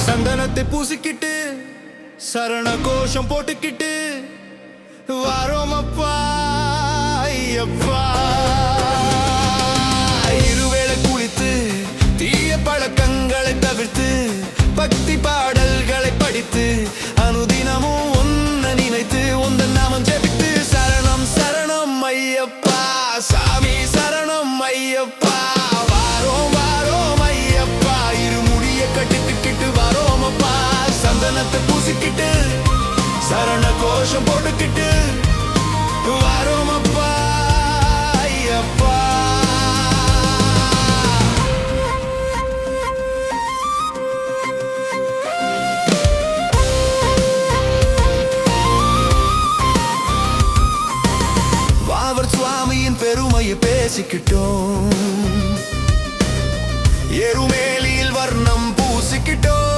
சந்தனத்தை பூசிக்கிட்டு சரண கோஷம் போட்டுக்கிட்டு ஐயப்பா வாரோம் வாரோம் ஐயப்பா. இரு முடிய வாரோம் வாரோமப்பா. சந்தனத்தை பூசிக்கிட்டு சரண கோஷம் போட்டுக்கிட்டு பேசிக்கிட்டோம். எருமேலியில் வர்ணம் பூசிக்கிட்டோம்.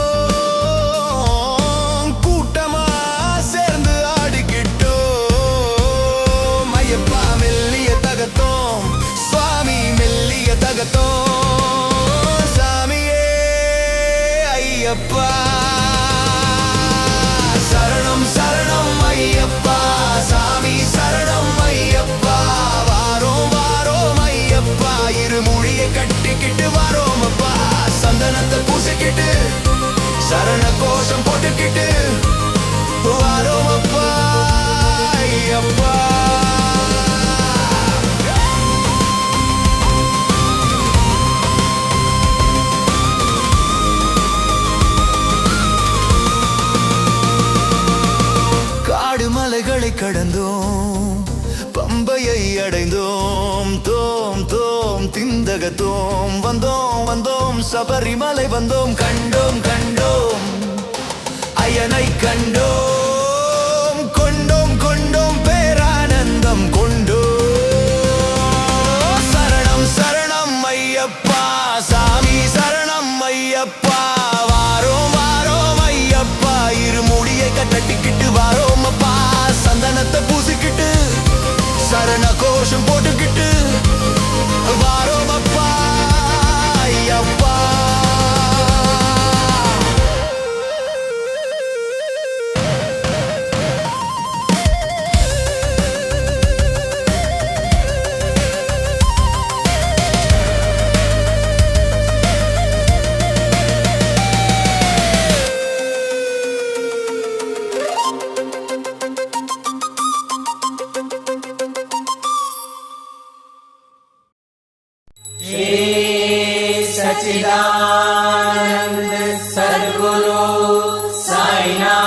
கூட்டமா சேர்ந்து ஆடிக்கிட்டோம். ஐயப்பா மெல்லிய தகத்தோம். சுவாமி மெல்லிய தகத்தோம். சாமியே ஐயப்பா. சரண கோஷம் போட்டுக்கிட்டு வாரோம் அப்பா ஐயப்பா காடு மலைகளை கடந்தோம். பம்பையை அடைந்தோம் தோம் தோம் திந்தகத்தோம். வந்தோம் வந்தோம் சபரிமலை வந்தோம். கண்டோம் கண்டோம் அயனை கண்டோம். கொண்டோம் கொண்டோம் பேரானந்தம் கொண்டோம். சரணம் சரணம் ஐயப்பா சாமி சரணம் ஐயப்பா. சரண போட்டுக்கிட்டு सचिदानन्द सद्गुरु साईना